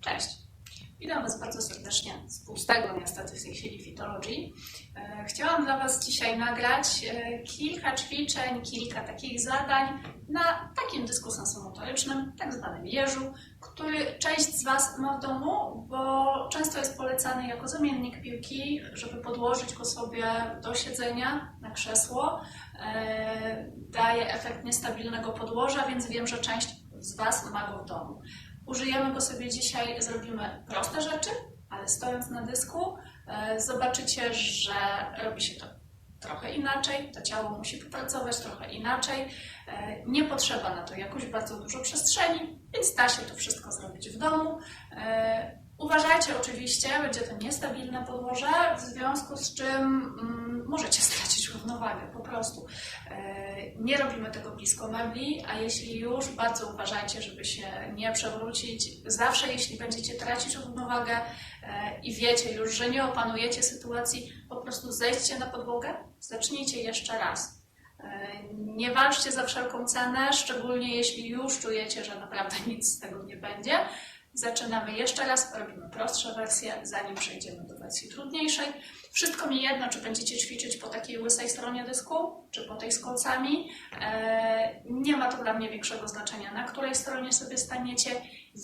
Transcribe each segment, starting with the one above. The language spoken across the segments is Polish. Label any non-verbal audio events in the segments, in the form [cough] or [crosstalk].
Cześć. Witam Was bardzo serdecznie z pustego niestety w tej chwili Fitologii. E, Chciałam dla Was dzisiaj nagrać e, kilka ćwiczeń, kilka takich zadań na takim dysku sensomotorycznym, tak zwanym jeżu, który część z Was ma w domu, bo często jest polecany jako zamiennik piłki, żeby podłożyć go sobie do siedzenia na krzesło. E, Daje efekt niestabilnego podłoża, więc wiem, że część z Was ma go w domu. Użyjemy go sobie dzisiaj, zrobimy proste rzeczy, ale stojąc na dysku e, zobaczycie, że robi się to trochę inaczej, to ciało musi popracować trochę inaczej. E, Nie potrzeba na to jakoś bardzo dużo przestrzeni, więc da się to wszystko zrobić w domu. E, Uważajcie oczywiście, będzie to niestabilne podłoże, w związku z czym mm, możecie [laughs] stracić równowagę po prostu. E, Nie robimy tego blisko mebli, a jeśli już, bardzo uważajcie, żeby się nie przewrócić. Zawsze, jeśli będziecie tracić równowagę e, i wiecie już, że nie opanujecie sytuacji, po prostu zejdźcie na podłogę, zacznijcie jeszcze raz. E, Nie walczcie za wszelką cenę, szczególnie jeśli już czujecie, że naprawdę nic z tego nie będzie. Zaczynamy jeszcze raz, robimy prostsze wersje, zanim przejdziemy do wersji trudniejszej. Wszystko mi jedno, czy będziecie ćwiczyć po takiej łysej stronie dysku, czy po tej z kolcami. E, Nie ma to dla mnie większego znaczenia, na której stronie sobie staniecie.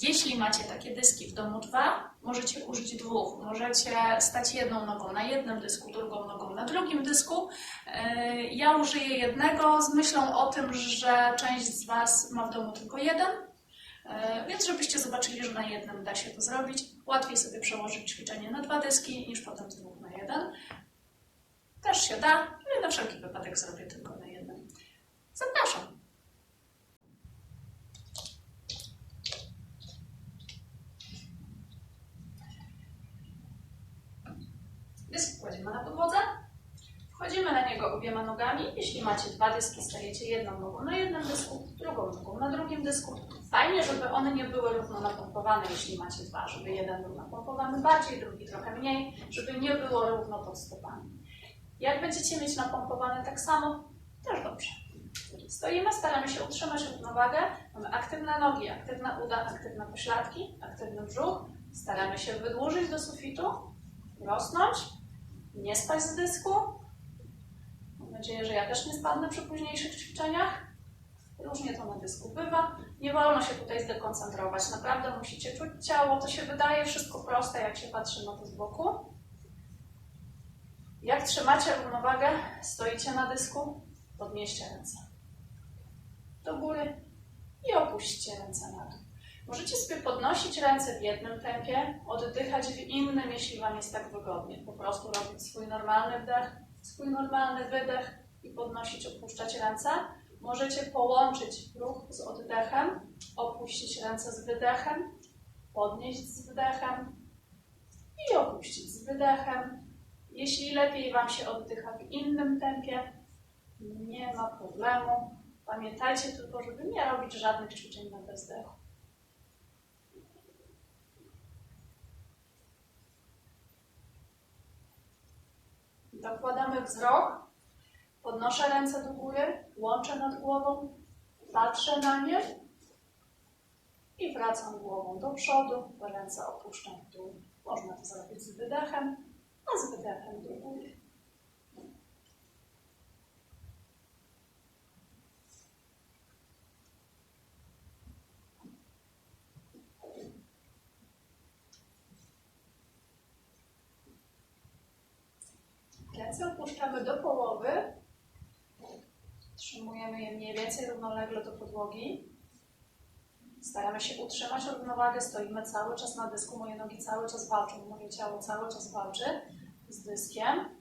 Jeśli macie takie dyski w domu dwa, możecie użyć dwóch. Możecie stać jedną nogą na jednym dysku, drugą nogą na drugim dysku. E, Ja użyję jednego z myślą o tym, że część z Was ma w domu tylko jeden. E, Więc żebyście zobaczyli, że na jednym da się to zrobić, łatwiej sobie przełożyć ćwiczenie na dwa dyski niż potem z dwóch na jeden. Też się da, ale na wszelki wypadek zrobię tylko na jednym. Zapraszam. Dysk kładziemy na podłodze. Wchodzimy na niego obiema nogami. Jeśli macie dwa dyski, stajecie jedną nogą na jednym dysku, drugą nogą na drugim dysku. Fajnie, żeby one nie były równo napompowane, jeśli macie dwa, żeby jeden był napompowany bardziej, drugi trochę mniej, żeby nie było równo pod stopami. Jak będziecie mieć napompowane tak samo, też dobrze. Stoimy, staramy się utrzymać równowagę. Mamy aktywne nogi, aktywne uda, aktywne pośladki, aktywny brzuch. Staramy się wydłużyć do sufitu, rosnąć, nie spać z dysku, Mam nadzieję, że ja też nie spadnę przy późniejszych ćwiczeniach. Różnie to na dysku bywa. Nie wolno się tutaj zdekoncentrować. Naprawdę musicie czuć ciało. To się wydaje wszystko proste, jak się patrzy na to z boku. Jak trzymacie równowagę, stoicie na dysku, podnieście ręce do góry i opuśćcie ręce na dół. Możecie sobie podnosić ręce w jednym tempie, oddychać w innym, jeśli Wam jest tak wygodnie. Po prostu robić swój normalny wdech, swój normalny wydech i podnosić, opuszczać ręce. Możecie połączyć ruch z oddechem, opuścić ręce z wydechem, podnieść z wdechem i opuścić z wydechem. Jeśli lepiej Wam się oddycha w innym tempie, nie ma problemu. Pamiętajcie tylko, żeby nie robić żadnych ćwiczeń na bezdechu. Dokładamy wzrok, podnoszę ręce do góry, łączę nad głową, patrzę na nie i wracam głową do przodu, ręce opuszczam w dół. Można to zrobić z wydechem, a z wydechem do góry. Ręce opuszczamy do połowy. Trzymujemy je mniej więcej równolegle do podłogi. Staramy się utrzymać równowagę, stoimy cały czas na dysku, moje nogi cały czas walczą, moje ciało cały czas walczy z dyskiem.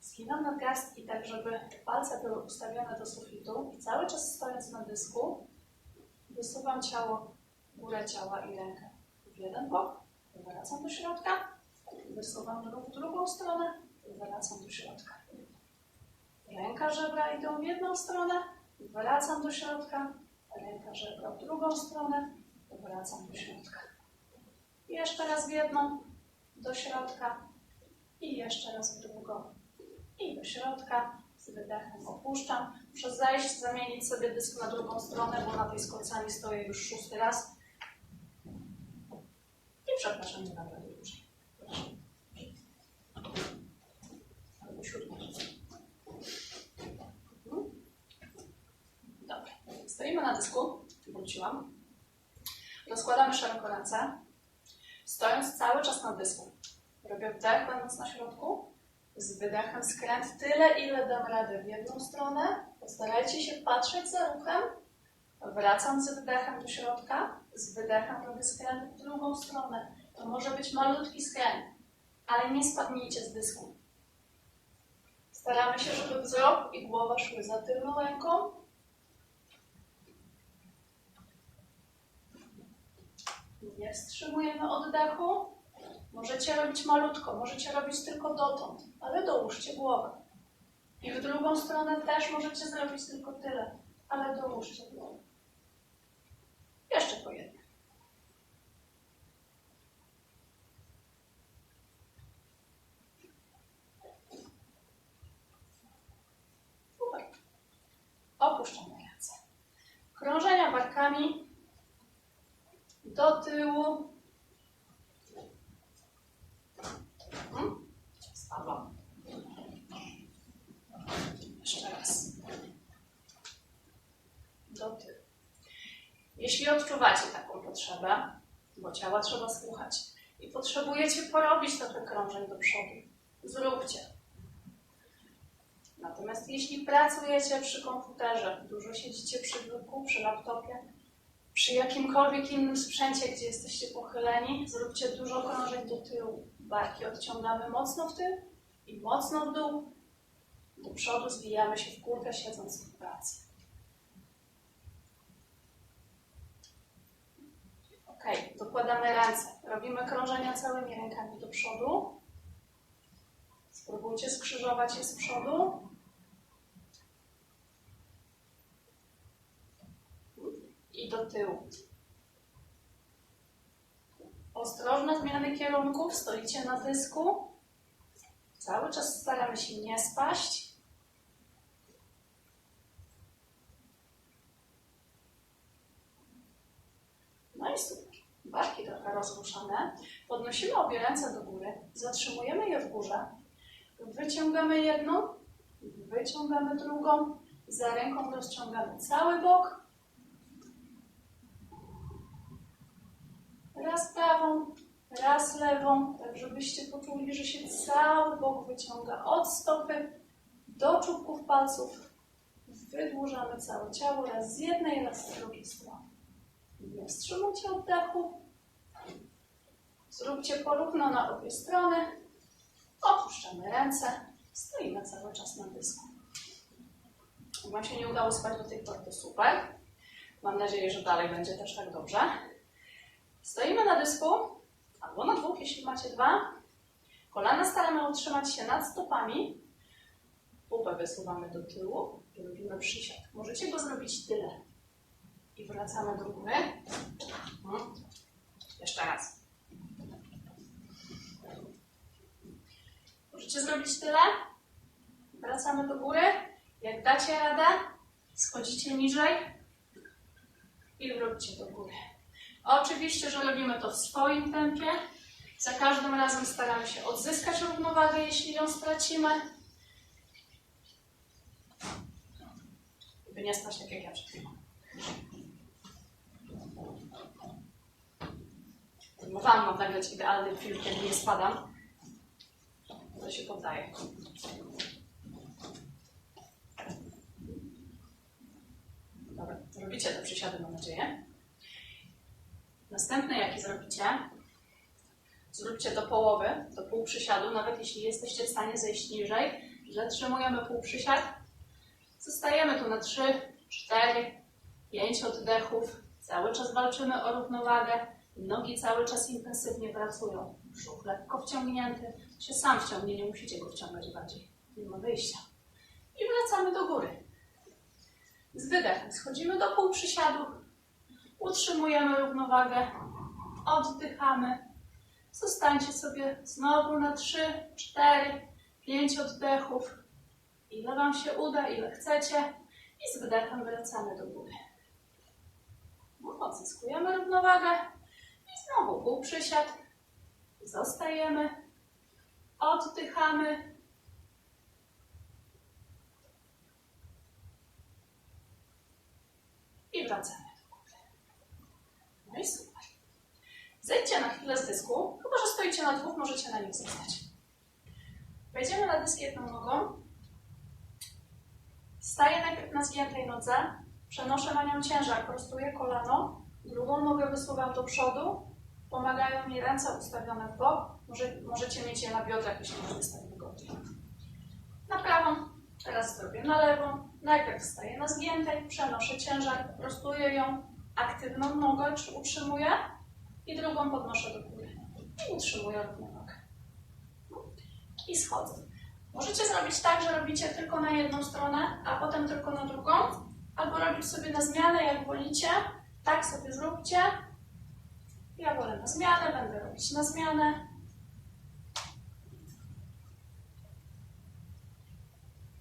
Skinam nadgarstki tak, żeby palce były ustawione do sufitu i cały czas stojąc na dysku wysuwam ciało, górę ciała i rękę w jeden bok, wracam do środka, wysuwam w drugą stronę, wracam do środka. Ręka żebra idą w jedną stronę, wracam do środka, ręka żebra w drugą stronę, wracam do środka. Jeszcze raz w jedną, do środka i jeszcze raz w drugą i do środka. Z wydechem opuszczam. Muszę zejść, zamienić sobie dysk na drugą stronę, bo na tej z stoję już szósty raz. I przepraszam, nie dam rady dłużej. Proszę. Albo siódmy. Mhm. Dobra. Stoimy na dysku. Wróciłam. Rozkładamy szeroko ręce. Stojąc cały czas na dysku. Robię wdech, będąc na środku. Z wydechem skręt tyle, ile dam radę w jedną stronę. Postarajcie się patrzeć za ruchem. Wracam z wydechem do środka. Z wydechem robię skręt w drugą stronę. To może być malutki skręt, ale nie spadnijcie z dysku. Staramy się, żeby wzrok i głowa szły za tylną ręką. Nie wstrzymujemy oddechu. Możecie robić malutko, możecie robić tylko dotąd, ale dołóżcie głowę. I w drugą stronę też możecie zrobić tylko tyle, ale dołóżcie głowę. Jeszcze po jednym. Super. Opuszczamy ręce. Krążenia barkami do tyłu. Mhm. Spadłam. Jeszcze raz. Do tyłu. Jeśli odczuwacie taką potrzebę, bo ciała trzeba słuchać i potrzebujecie porobić trochę krążeń do przodu, zróbcie. Natomiast jeśli pracujecie przy komputerze, dużo siedzicie przy biurku, przy laptopie, przy jakimkolwiek innym sprzęcie, gdzie jesteście pochyleni, zróbcie dużo krążeń do tyłu. Barki odciągamy mocno w tył i mocno w dół. Do przodu zwijamy się w górkę, siedząc w pracy. Ok, dokładamy ręce. Robimy krążenia całymi rękami do przodu. Spróbujcie skrzyżować je z przodu. I do tyłu. Ostrożne zmiany kierunków. Stoicie na dysku. Cały czas staramy się nie spaść. No i super. Barki trochę rozruszane. Podnosimy obie ręce do góry. Zatrzymujemy je w górze. Wyciągamy jedną. Wyciągamy drugą. Za ręką rozciągamy cały bok. Raz prawą, raz lewą, tak żebyście poczuli, że się cały bok wyciąga od stopy do czubków palców. Wydłużamy całe ciało raz z jednej, raz z drugiej strony. Nie wstrzymujcie oddechu. Zróbcie porówno na obie strony. Opuszczamy ręce. Stoimy cały czas na dysku. Jak Wam się nie udało spać do tej pory, to super. Mam nadzieję, że dalej będzie też tak dobrze. Stoimy na dysku, albo na dwóch, jeśli macie dwa. Kolana staramy utrzymać się nad stopami. Pupę wysuwamy do tyłu i robimy przysiad. Możecie go zrobić tyle. I wracamy do góry. Mhm. Jeszcze raz. Możecie zrobić tyle. Wracamy do góry. Jak dacie radę, schodzicie niżej i wróćcie do góry. Oczywiście, że robimy to w swoim tempie. Za każdym razem staramy się odzyskać równowagę, jeśli ją stracimy. By nie stać tak jak ja przed chwilą. Próbowałam nagrać idealny film, kiedy nie spadam. To się poddaje. Dobra, robicie te przysiady, mam nadzieję. Następne, jakie zrobicie, zróbcie do połowy, do pół przysiadu, nawet jeśli jesteście w stanie zejść niżej. Zatrzymujemy pół przysiad. Zostajemy tu na 3, 4, 5 oddechów. Cały czas walczymy o równowagę. Nogi cały czas intensywnie pracują. Brzuch lekko wciągnięty. Się sam wciągnie, nie musicie go wciągać bardziej. Nie ma wyjścia. I wracamy do góry. Z wydechem schodzimy do pół przysiadu. Utrzymujemy równowagę. Oddychamy. Zostańcie sobie znowu na 3, 4, 5 oddechów. ile Wam się uda, ile chcecie i z wydechem wracamy do góry. Odzyskujemy równowagę i znowu pół przysiad. Zostajemy, oddychamy. I wracamy do góry. No i super. Zejdźcie na chwilę z dysku, chyba że stoicie na dwóch, możecie na nich zostać. Wejdziemy na dysk jedną nogą. Staję najpierw na zgiętej nodze, przenoszę na nią ciężar, prostuję kolano, drugą nogę wysuwam do przodu, pomagają mi ręce ustawione w bok, Może, możecie mieć je na biodrach, jeśli nie jest tak. Na prawą, teraz zrobię na lewą, najpierw staję na zgiętej, przenoszę ciężar, prostuję ją, aktywną nogę utrzymuję i drugą podnoszę do góry i utrzymuję równowagę. I schodzę. Możecie zrobić tak, że robicie tylko na jedną stronę, a potem tylko na drugą, albo robić sobie na zmianę, jak wolicie. Tak sobie zróbcie. Ja wolę na zmianę, będę robić na zmianę.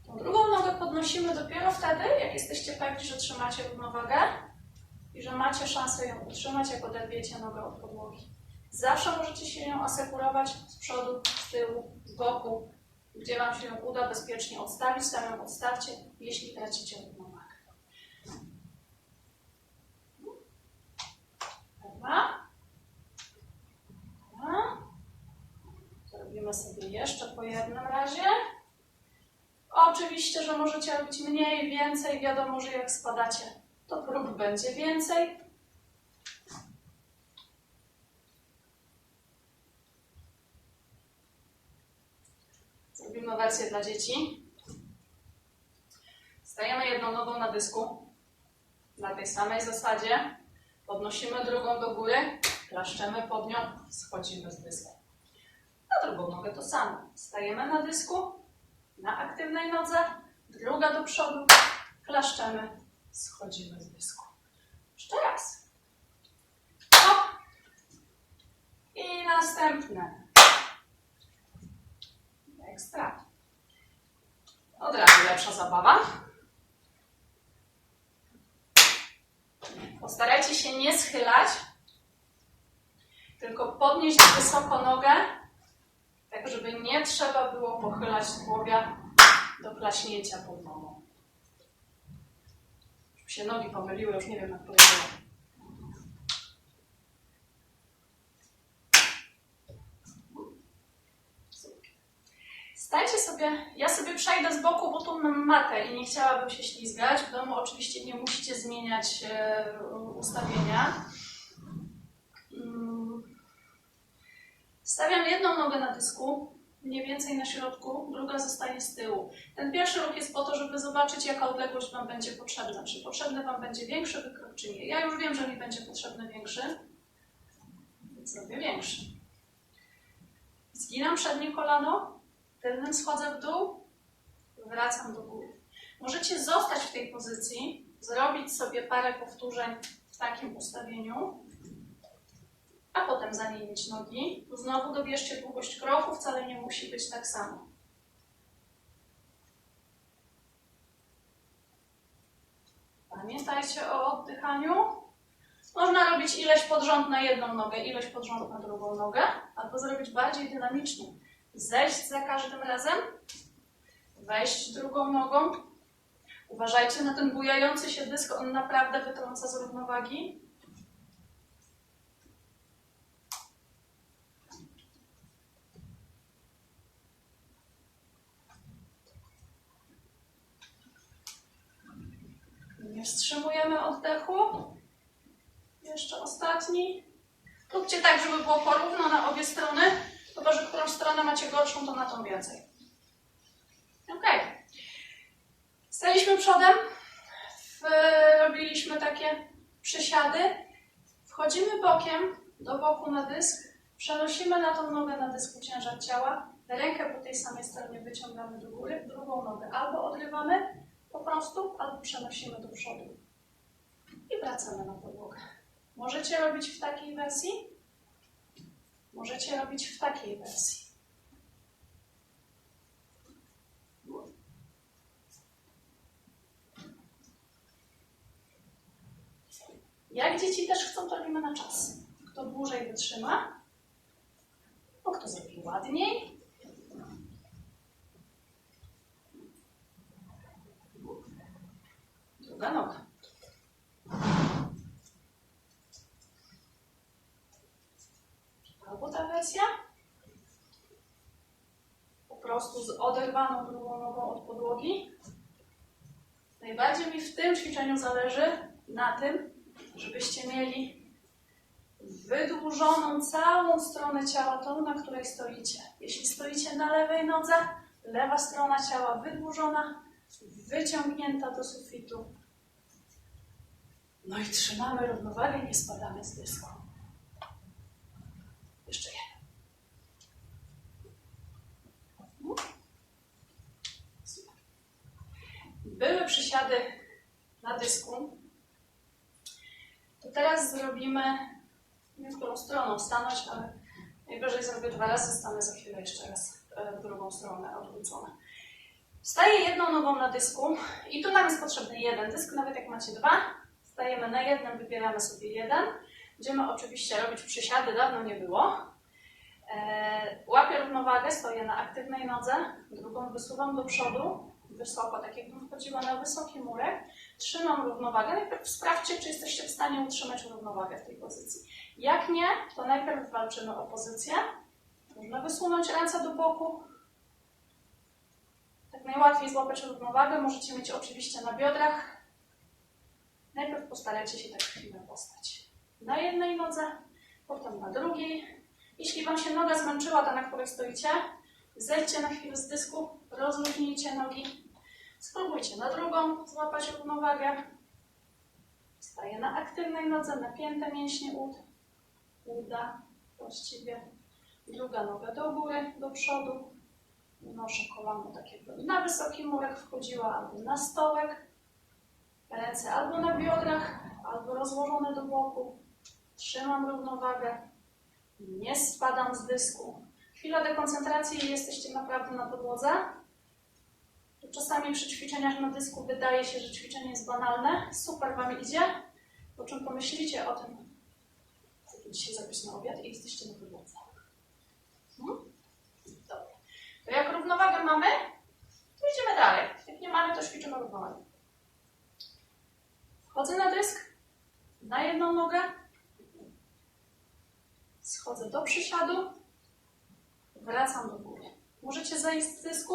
Tą drugą nogę podnosimy dopiero wtedy, jak jesteście pewni, że trzymacie równowagę i że macie szansę ją utrzymać, jak oderwiecie nogę od podłogi. Zawsze możecie się ją asekurować z przodu, z tyłu, z boku, gdzie Wam się ją uda bezpiecznie odstawić, tam ją odstawcie, jeśli tracicie równowagę. Dobra. Dobra. Zrobimy sobie jeszcze po jednym razie. Oczywiście, że możecie robić mniej, więcej. Wiadomo, że jak spadacie, to prób będzie więcej. Zrobimy wersję dla dzieci. Stajemy jedną nogą na dysku. Na tej samej zasadzie. Podnosimy drugą do góry, klaszczemy pod nią, schodzimy z dysku. Na drugą nogę to samo. Stajemy na dysku, na aktywnej nodze, druga do przodu, klaszczemy, schodzimy z dysku. Jeszcze raz. O! I następne. Ekstra. Od razu lepsza zabawa. Postarajcie się nie schylać, tylko podnieść wysoko nogę, tak żeby nie trzeba było pochylać głowia do klaśnięcia pod nogą. Już się nogi pomyliły, już nie wiem której było. Stajcie sobie, ja sobie przejdę z boku, bo tu mam matę i nie chciałabym się ślizgać. W domu oczywiście nie musicie zmieniać e, ustawienia. Stawiam jedną nogę na dysku, mniej więcej na środku, druga zostaje z tyłu. Ten pierwszy ruch jest po to, żeby zobaczyć, jaka odległość Wam będzie potrzebna. Czy potrzebny Wam będzie większy wykrok, czy nie. Ja już wiem, że mi będzie potrzebny większy, więc zrobię większy. Zginam przednie kolano, tylnym schodzę w dół, wracam do góry. Możecie zostać w tej pozycji, zrobić sobie parę powtórzeń w takim ustawieniu, a potem zamienić nogi. Znowu dobierzcie długość kroku, wcale nie musi być tak samo. Pamiętajcie o oddychaniu. Można robić ileś pod rząd na jedną nogę, ileś pod rząd na drugą nogę, albo zrobić bardziej dynamicznie. Zejść za każdym razem, wejść drugą nogą. Uważajcie na ten bujający się dysk, on naprawdę wytrąca z równowagi. Nie wstrzymujemy oddechu. Jeszcze ostatni. Róbcie tak, żeby było porówno na obie strony. Chyba, że którą stronę macie gorszą, to na tą więcej. Ok. Staliśmy przodem. Robiliśmy takie przysiady. Wchodzimy bokiem do boku na dysk. Przenosimy na tą nogę na dysku ciężar ciała. Rękę po tej samej stronie wyciągamy do góry. Drugą nogę albo odrywamy po prostu albo przenosimy do przodu i wracamy na podłogę. Możecie robić w takiej wersji, możecie robić w takiej wersji. Jak dzieci też chcą, to robimy na czas. Kto dłużej wytrzyma, bo kto zrobi ładniej, Druga noga. Albo ta wersja. Po prostu z oderwaną drugą nogą od podłogi. Najbardziej mi w tym ćwiczeniu zależy na tym, żebyście mieli wydłużoną całą stronę ciała, tą, na której stoicie. Jeśli stoicie na lewej nodze, lewa strona ciała wydłużona, wyciągnięta do sufitu. No i trzymamy równowagę, nie spadamy z dysku. Jeszcze jeden. Były przysiady na dysku. To teraz zrobimy, nie w którą stroną stanąć, ale najwyżej zrobię dwa razy, stanę za chwilę jeszcze raz e, w drugą stronę odwrócone. Staję jedną nogą na dysku i tu nam jest potrzebny jeden dysk, nawet jak macie dwa. Stajemy na jednym, wybieramy sobie jeden. Będziemy oczywiście robić przysiady, dawno nie było. E, łapię równowagę, stoję na aktywnej nodze, drugą wysuwam do przodu, wysoko, tak jakbym wchodziła na wysoki murek. Trzymam równowagę. Najpierw sprawdźcie, czy jesteście w stanie utrzymać równowagę w tej pozycji. Jak nie, to najpierw walczymy o pozycję. Można wysunąć ręce do boku. Tak najłatwiej złapać równowagę. Możecie mieć oczywiście na biodrach. Najpierw postarajcie się tak chwilę postać. Na jednej nodze, potem na drugiej. Jeśli Wam się noga zmęczyła, ta na której stoicie, zejdźcie na chwilę z dysku, rozluźnijcie nogi. Spróbujcie na drugą złapać równowagę. Staję na aktywnej nodze, napięte mięśnie ud, uda właściwie. Druga noga do góry, do przodu. Unoszę kolano tak jakby na wysoki murek wchodziła, albo na stołek. Ręce albo na biodrach, albo rozłożone do boku. Trzymam równowagę. Nie spadam z dysku. Chwila dekoncentracji i jesteście naprawdę na podłodze. Czasami przy ćwiczeniach na dysku wydaje się, że ćwiczenie jest banalne. Super Wam idzie. Po czym pomyślicie o tym, co dzisiaj zrobić na obiad i jesteście na podłodze. Hmm? To jak równowagę mamy, to idziemy dalej. Jak nie mamy, to ćwiczymy równowagę. Wchodzę na dysk, na jedną nogę, schodzę do przysiadu, wracam do góry. Możecie zejść z dysku,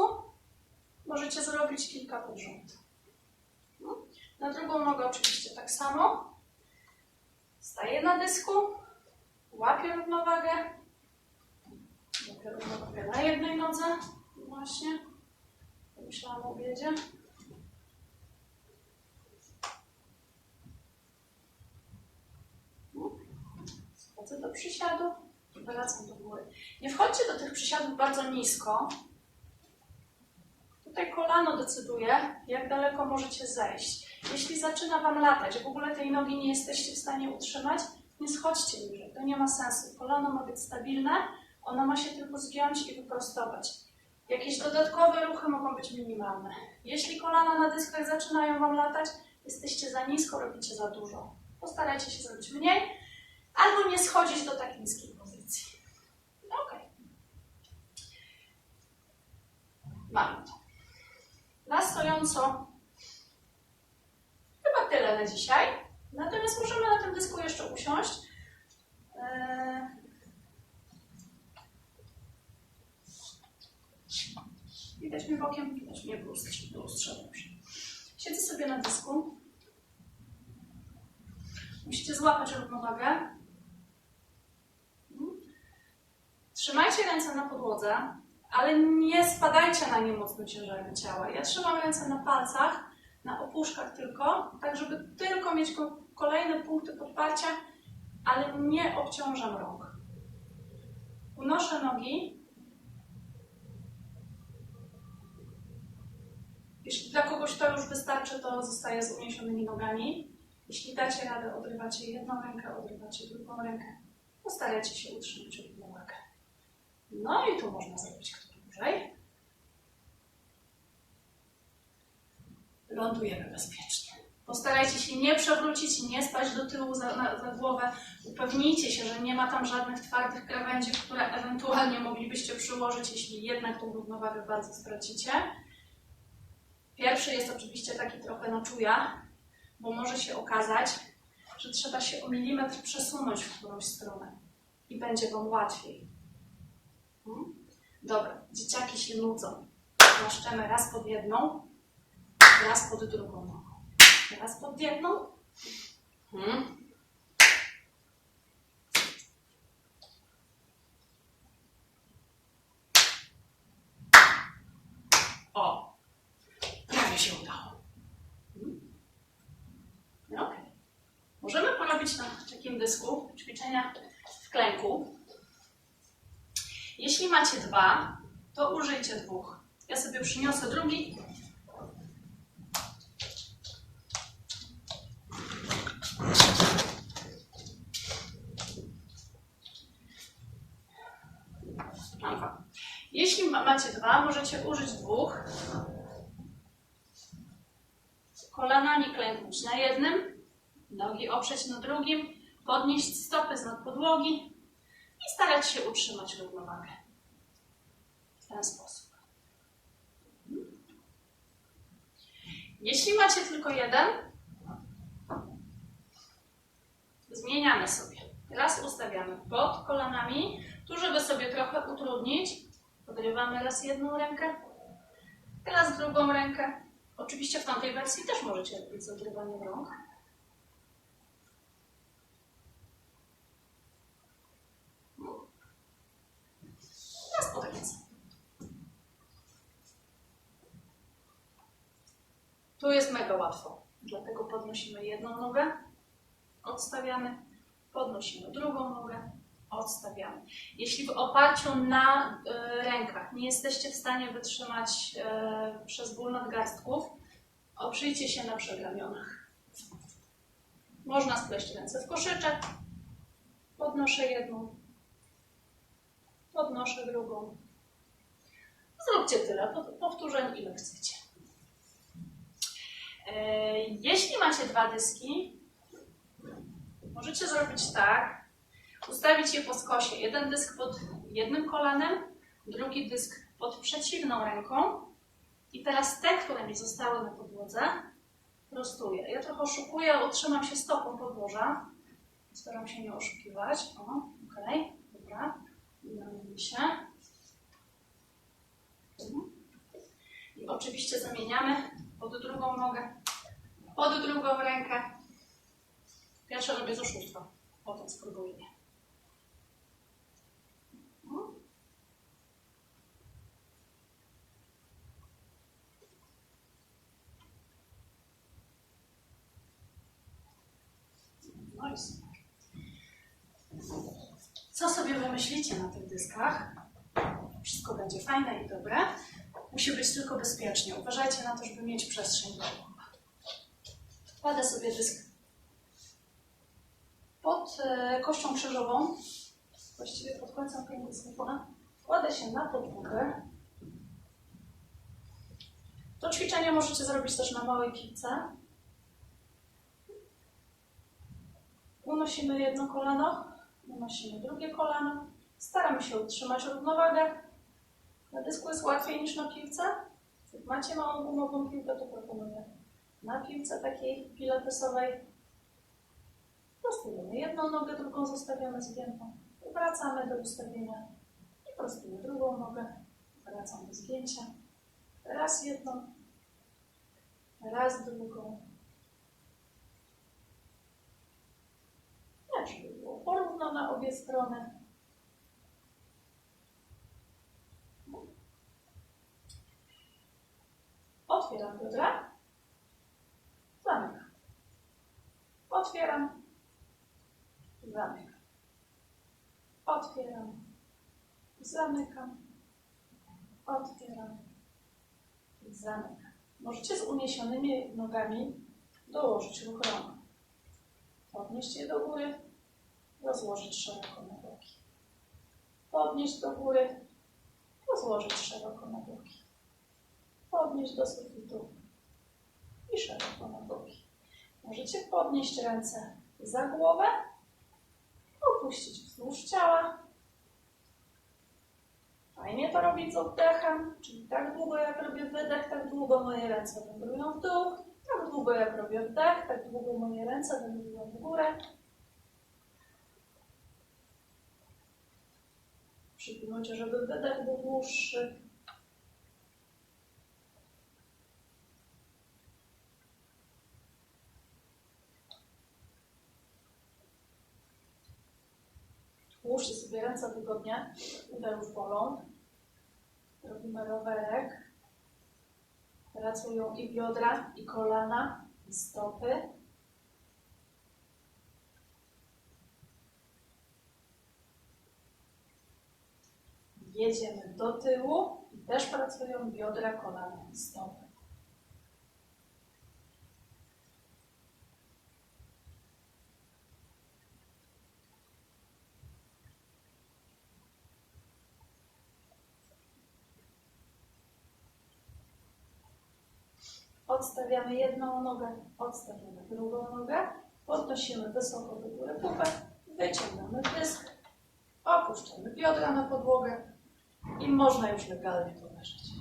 możecie zrobić kilka pod. No. Na drugą nogę oczywiście tak samo. Staję na dysku, łapię równowagę, łapię równowagę na jednej nodze, właśnie. Pomyślałam o obiedzie. Schodzę do przysiadu i wracam do góry. Nie wchodźcie do tych przysiadów bardzo nisko. Tutaj kolano decyduje, jak daleko możecie zejść. Jeśli zaczyna Wam latać, w ogóle tej nogi nie jesteście w stanie utrzymać, nie schodźcie niżej. To nie ma sensu. Kolano ma być stabilne, ono ma się tylko zgiąć i wyprostować. Jakieś dodatkowe ruchy mogą być minimalne. Jeśli kolana na dyskach zaczynają Wam latać, jesteście za nisko, robicie za dużo. Postarajcie się zrobić mniej, albo nie schodzić do tak niskiej pozycji. Ok. Mamy to. Na stojąco chyba tyle na dzisiaj. Natomiast możemy na tym dysku jeszcze usiąść. Eee... Widać mnie bokiem, widać mnie w lustrze, w lustrze dobrze. Siedzę sobie na dysku. Musicie złapać równowagę. Mhm. Trzymajcie ręce na podłodze, ale nie spadajcie na nie mocno ciężarem ciała. Ja trzymam ręce na palcach, na opuszkach tylko, tak żeby tylko mieć ko- kolejne punkty podparcia, ale nie obciążam rąk. Unoszę nogi. Jeśli dla kogoś to już wystarczy, to zostaje z uniesionymi nogami. Jeśli dacie radę, odrywacie jedną rękę, odrywacie drugą rękę. Postarajcie się utrzymać równowagę. No i tu można zrobić kto dłużej. Lądujemy bezpiecznie. Postarajcie się nie przewrócić, nie spać do tyłu za, na, za głowę. Upewnijcie się, że nie ma tam żadnych twardych krawędzi, które ewentualnie moglibyście przyłożyć, jeśli jednak tą równowagę bardzo stracicie. Pierwszy jest oczywiście taki trochę na czuja, bo może się okazać, że trzeba się o milimetr przesunąć w którąś stronę i będzie Wam łatwiej. Hmm? Dobra, dzieciaki się nudzą. Klaszczemy raz pod jedną, raz pod drugą nogą. Raz pod jedną. Hmm. O, prawie się udało. Hmm. Ok. Możemy porobić na takim dysku ćwiczenia w klęku. Jeśli macie dwa, to użyjcie dwóch. Ja sobie przyniosę drugi. Dobra. Jeśli ma- macie dwa, możecie użyć dwóch. Kolanami klęknąć na jednym, nogi oprzeć na drugim, podnieść stopy z podłogi i starać się utrzymać równowagę. W ten sposób. Jeśli macie tylko jeden, zmieniamy sobie. Raz ustawiamy pod kolanami, tu żeby sobie trochę utrudnić, podrywamy raz jedną rękę, teraz drugą rękę. Oczywiście w tamtej wersji też możecie robić z odrywaniem rąk. Raz pod ręce. Tu jest mega łatwo, dlatego podnosimy jedną nogę, odstawiamy, podnosimy drugą nogę, odstawiamy. Jeśli w oparciu na y, rękach nie jesteście w stanie wytrzymać y, przez ból nadgarstków, oprzyjcie się na przedramionach. Można spleść ręce w koszyczek, podnoszę jedną, podnoszę drugą. Zróbcie tyle po- powtórzeń, ile chcecie. E, Jeśli macie dwa dyski, możecie zrobić tak, ustawić je po skosie. Jeden dysk pod jednym kolanem, drugi dysk pod przeciwną ręką. I teraz te, które mi zostały na podłodze, prostuję. Ja trochę oszukuję, utrzymam się stopą podłoża. Staram się nie oszukiwać. O, okej, dobra. Udało mi się. I oczywiście zamieniamy pod drugą nogę, pod drugą rękę. Pierwsze robię z oszustwa, potem spróbuję. Mhm. Co sobie wymyślicie na tych dyskach? Wszystko będzie fajne i dobre. Musi być tylko bezpiecznie. Uważajcie na to, żeby mieć przestrzeń do ruchu. Kładę sobie dysk pod e, kością krzyżową, właściwie pod końcem kręgosłupa. Kładę się na podłogę. To ćwiczenie możecie zrobić też na małej piłce. Unosimy jedno kolano, unosimy drugie kolano. Staramy się utrzymać równowagę. Na dysku jest łatwiej niż na piłce. Jak macie małą gumową piłkę, to proponuję na piłce takiej pilatesowej. Prostujemy jedną nogę, drugą zostawiamy zgiętą. Wracamy do ustawienia i prostujemy drugą nogę. Wracam do zgięcia. Raz jedną, raz drugą. Tak, żeby było porówno na obie strony. Otwieram biodra. Zamykam. Otwieram. Zamykam. Otwieram. Zamykam. Otwieram. Zamykam. Możecie z uniesionymi nogami dołożyć ruch rąk. Podnieść je do góry. Rozłożyć szeroko na boki. Podnieść do góry. Rozłożyć szeroko na boki podnieść do sufitu i szeroko na boki. Możecie podnieść ręce za głowę, opuścić wzdłuż ciała. Fajnie to robić z oddechem, czyli tak długo jak robię wydech, tak długo moje ręce wędrują w dół, tak długo jak robię wdech, tak długo moje ręce wędrują w górę. Przypilnujcie, żeby wydech był dłuższy. Ułóżcie sobie ręce wygodnie, uda już bolą. Robimy rowerek. Pracują i biodra, i kolana, i stopy. Jedziemy do tyłu i też pracują biodra, kolana i stopy. Odstawiamy jedną nogę, odstawiamy drugą nogę, podnosimy wysoko do góry pupę, wyciągamy pysk, opuszczamy biodra na podłogę i można już legalnie tu leżeć.